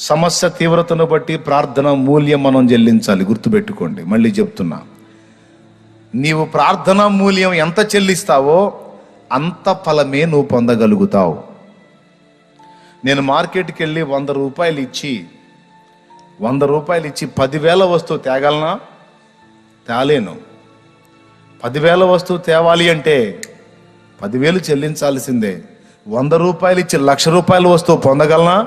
సమస్య తీవ్రతను బట్టి ప్రార్థన మూల్యం మనం చెల్లించాలి గుర్తుపెట్టుకోండి. మళ్ళీ చెప్తున్నా. నీవు ప్రార్థన మూల్యం ఎంత చెల్లిస్తావో అంత ఫలమే నువ్వు పొందగలుగుతావు. నేను మార్కెట్కి వెళ్ళి వంద రూపాయలు ఇచ్చి వంద రూపాయలు ఇచ్చి పదివేల వస్తువు తేగలనా? తేలేను. పదివేల వస్తువు తేవాలి అంటే పదివేలు చెల్లించాల్సిందే. వంద రూపాయలు ఇచ్చి లక్ష రూపాయల వస్తువు పొందగలనా?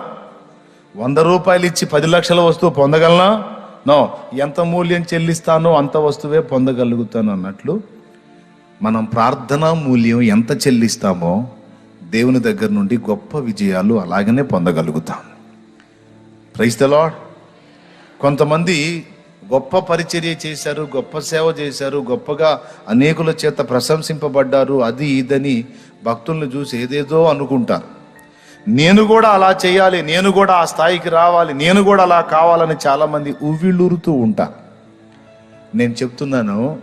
వంద రూపాయలు ఇచ్చి పది లక్షల వస్తువు పొందగలనా? నో. ఎంత మూల్యం చెల్లిస్తానో అంత వస్తువే పొందగలుగుతాను అన్నట్లు మనం ప్రార్థనా మూల్యం ఎంత చెల్లిస్తామో దేవుని దగ్గర నుండి గొప్ప విజయాలు అలాగనే పొందగలుగుతాం. ప్రైజ్ ద లాడ్ కొంతమంది గొప్ప పరిచర్య చేశారు గొప్ప సేవ చేశారు గొప్పగా అనేకుల చేత ప్రశంసింపబడ్డారు అది ఇదని భక్తుల్ని చూసి ఏదేదో అనుకుంటారు. నేను కూడా అలా చేయాలి నేను కూడా ఆ స్థాయికి రావాలి నేను కూడా అలా కావాలని చాలామంది ఉవ్విళ్ళూరుతూ ఉంటా. నేను చెప్తున్నాను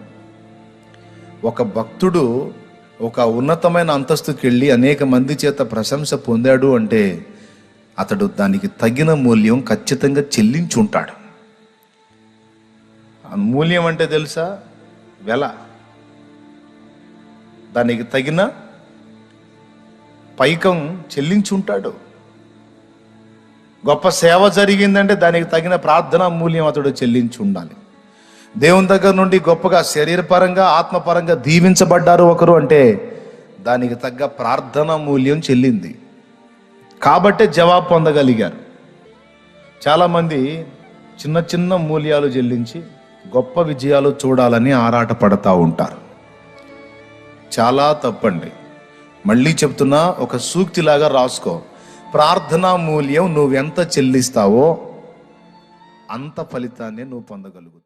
ఒక భక్తుడు ఒక ఉన్నతమైన అంతస్తుకి వెళ్ళి అనేక మంది చేత ప్రశంస పొందాడు అంటే అతడు దానికి తగిన మూల్యం ఖచ్చితంగా చెల్లించి ఉంటాడు మూల్యం అంటే తెలుసా? వెల. దానికి తగిన పైకం చెల్లించి ఉంటాడు గొప్ప సేవ జరిగిందంటే దానికి తగిన ప్రార్థనా మూల్యం అతడు చెల్లించి ఉండాలి దేవుని దగ్గర నుండి గొప్పగా శరీరపరంగా ఆత్మపరంగా దీవించబడ్డారు ఒకరు అంటే దానికి తగ్గ ప్రార్థన మూల్యం చెల్లింది. కాబట్టే జవాబు పొందగలిగారు. చాలామంది చిన్న చిన్న మూల్యాలు చెల్లించి గొప్ప విజయాలు చూడాలని ఆరాటపడతా ఉంటారు. చాలా తప్పండి. మళ్ళీ చెప్తున్నా ఒక సూక్తిలాగా రాసుకో. ప్రార్థనా మూల్యం నువ్వెంత చెల్లిస్తావో అంత ఫలితాన్ని నువ్వు పొందగలుగుతావు.